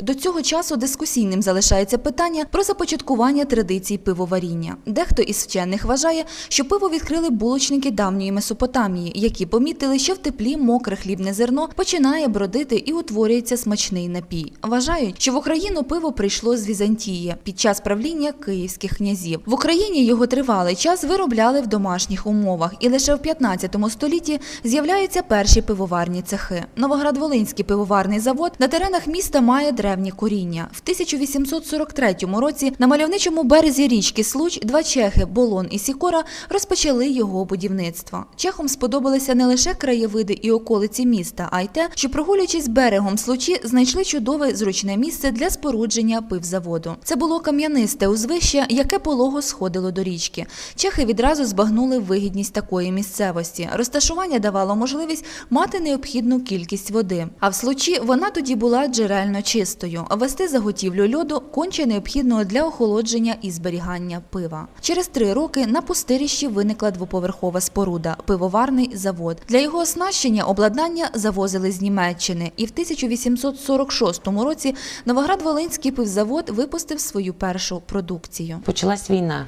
До цього часу дискусійним залишається питання про започаткування традицій пивоваріння. Дехто із вчених вважає, що пиво відкрили булочники давньої Месопотамії, які помітили, що в теплі мокре хлібне зерно починає бродити і утворюється смачний напій. Вважають, що в Україну пиво прийшло з Візантії під час правління київських князів. В Україні його тривалий час виробляли в домашніх умовах, і лише в 15 столітті з'являються перші пивоварні цехи. Новоград-Волинський пивоварний завод на теренах міста має древні коріння. В 1843 році на мальовничому березі річки Случ два чехи Болон і Сікора розпочали його будівництво. Чехам сподобалися не лише краєвиди і околиці міста, а й те, що прогулюючись берегом Случі, знайшли чудове зручне місце для спорудження пивзаводу. Це було кам'янисте узвище, яке полого сходило до річки. Чехи відразу збагнули вигідність такої місцевості. Розташування давало можливість мати необхідну кількість води. А в случі вона тоді була джерельно чистою. Вести заготівлю льоду конче необхідного для охолодження і зберігання пива. Через три роки на пустирищі виникла двоповерхова споруда пивоварний завод. Для його оснащення обладнання завозили з Німеччини, і в 1846 році Новоград-Волинський пивзавод випустив свою першу продукцію. Почалась війна.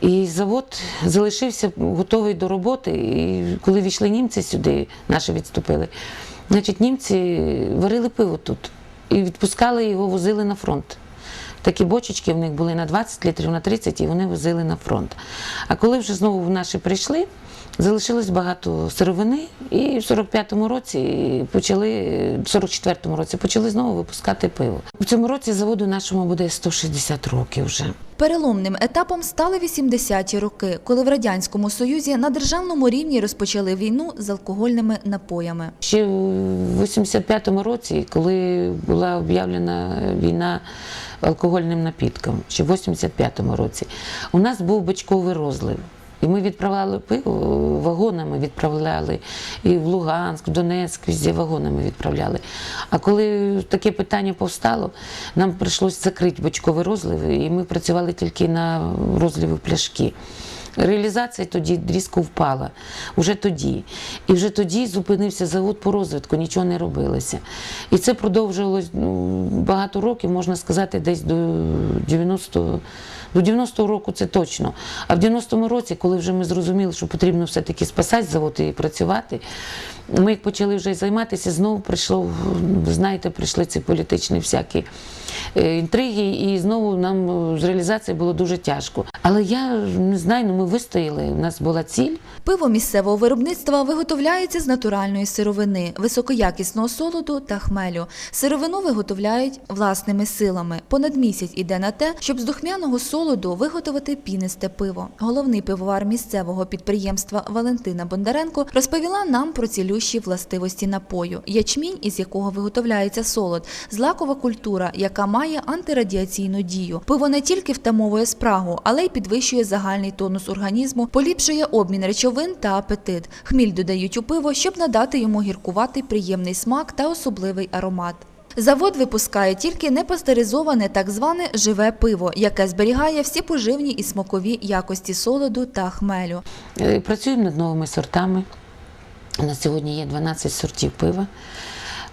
І завод залишився готовий до роботи. І коли війшли німці сюди, наші відступили, значить німці варили пиво тут і відпускали його, возили на фронт. Такі бочечки в них були на 20 літрів, на 30, і вони возили на фронт. А коли вже знову в наші прийшли, залишилось багато сировини, і в 45-му році почали, в 44-му році почали знову випускати пиво. У цьому році заводу нашому буде 160 років вже. Переломним етапом стали 80-ті роки, коли в радянському союзі на державному рівні розпочали війну з алкогольними напоями. Ще в 85-му році, коли була об'явлена війна алкогольним напідком, ще в 85-му році, у нас був бочковий розлив. І ми відправляли пиво вагонами відправляли і в Луганськ, в Донецьк, везде вагонами відправляли. А коли таке питання повстало, нам прийшлося закрити бочкові розливи, і ми працювали тільки на розливі пляшки. Реалізація тоді різко впала, вже тоді. І вже тоді зупинився завод по розвитку, нічого не робилося. І це продовжувалось ну, багато років, можна сказати, десь до 90 до 90-го року це точно. А в 90-му році, коли вже ми зрозуміли, що потрібно все-таки спасати завод і працювати, ми почали вже займатися, знову прийшло, знаєте, прийшли ці політичні всякі інтриги, і знову нам е, з реалізацією було дуже тяжко. Але я не знаю, ну ми вистояли, у нас була ціль. Пиво місцевого виробництва виготовляється з натуральної сировини, високоякісного солоду та хмелю. Сировину виготовляють власними силами. Понад місяць іде на те, щоб з духмяного солоду виготовити пінисте пиво. Головний пивовар місцевого підприємства Валентина Бондаренко розповіла нам про цілющі властивості напою, ячмінь, із якого виготовляється солод, злакова культура, яка має антирадіаційну дію. Пиво не тільки втамовує спрагу, але й підвищує загальний тонус організму, поліпшує обмін речовин та апетит. Хміль додають у пиво, щоб надати йому гіркуватий приємний смак та особливий аромат. Завод випускає тільки непастеризоване так зване живе пиво, яке зберігає всі поживні і смакові якості солоду та хмелю. Е, Працюємо над новими сортами. У нас сьогодні є 12 сортів пива.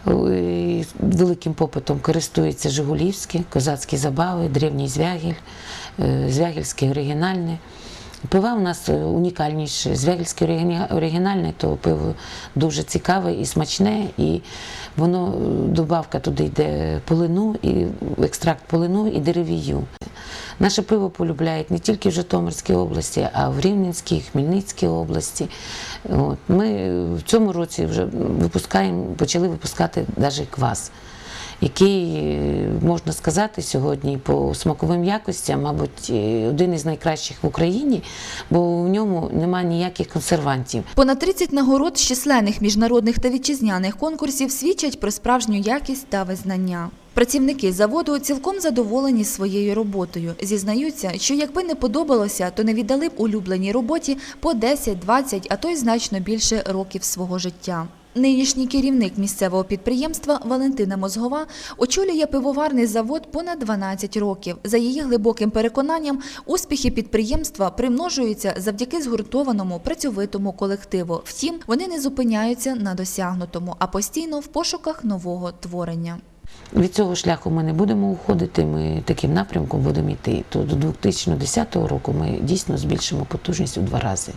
Е, Великим попитом користуються Жигулівські, козацькі забави, древній звягіль, звягільський звягільське оригінальне. Пива у нас е, унікальніші. Звягільське оригінальне, то пиво дуже цікаве і смачне, і воно е, добавка туди йде полину, і екстракт полину і деревію. Наше пиво полюбляють не тільки в Житомирській області, а в Рівненській, Хмельницькій області. От. Ми в цьому році вже випускаємо, почали випускати навіть квас, який, е, можна сказати, сьогодні по смаковим якостям, мабуть, е, один із найкращих в Україні, бо в ньому немає ніяких консервантів. Понад 30 нагород з численних міжнародних та вітчизняних конкурсів свідчать про справжню якість та визнання. Працівники заводу цілком задоволені своєю роботою. Зізнаються, що якби не подобалося, то не віддали б улюбленій роботі по 10, 20, а то й значно більше років свого життя. Нинішній керівник місцевого підприємства Валентина Мозгова очолює пивоварний завод понад 12 років. За її глибоким переконанням, успіхи підприємства примножуються завдяки згуртованому працьовитому колективу. Втім, вони не зупиняються на досягнутому, а постійно в пошуках нового творення. Від цього шляху ми не будемо уходити, ми таким напрямком будемо йти. То до 2010 року ми дійсно збільшимо потужність у два рази.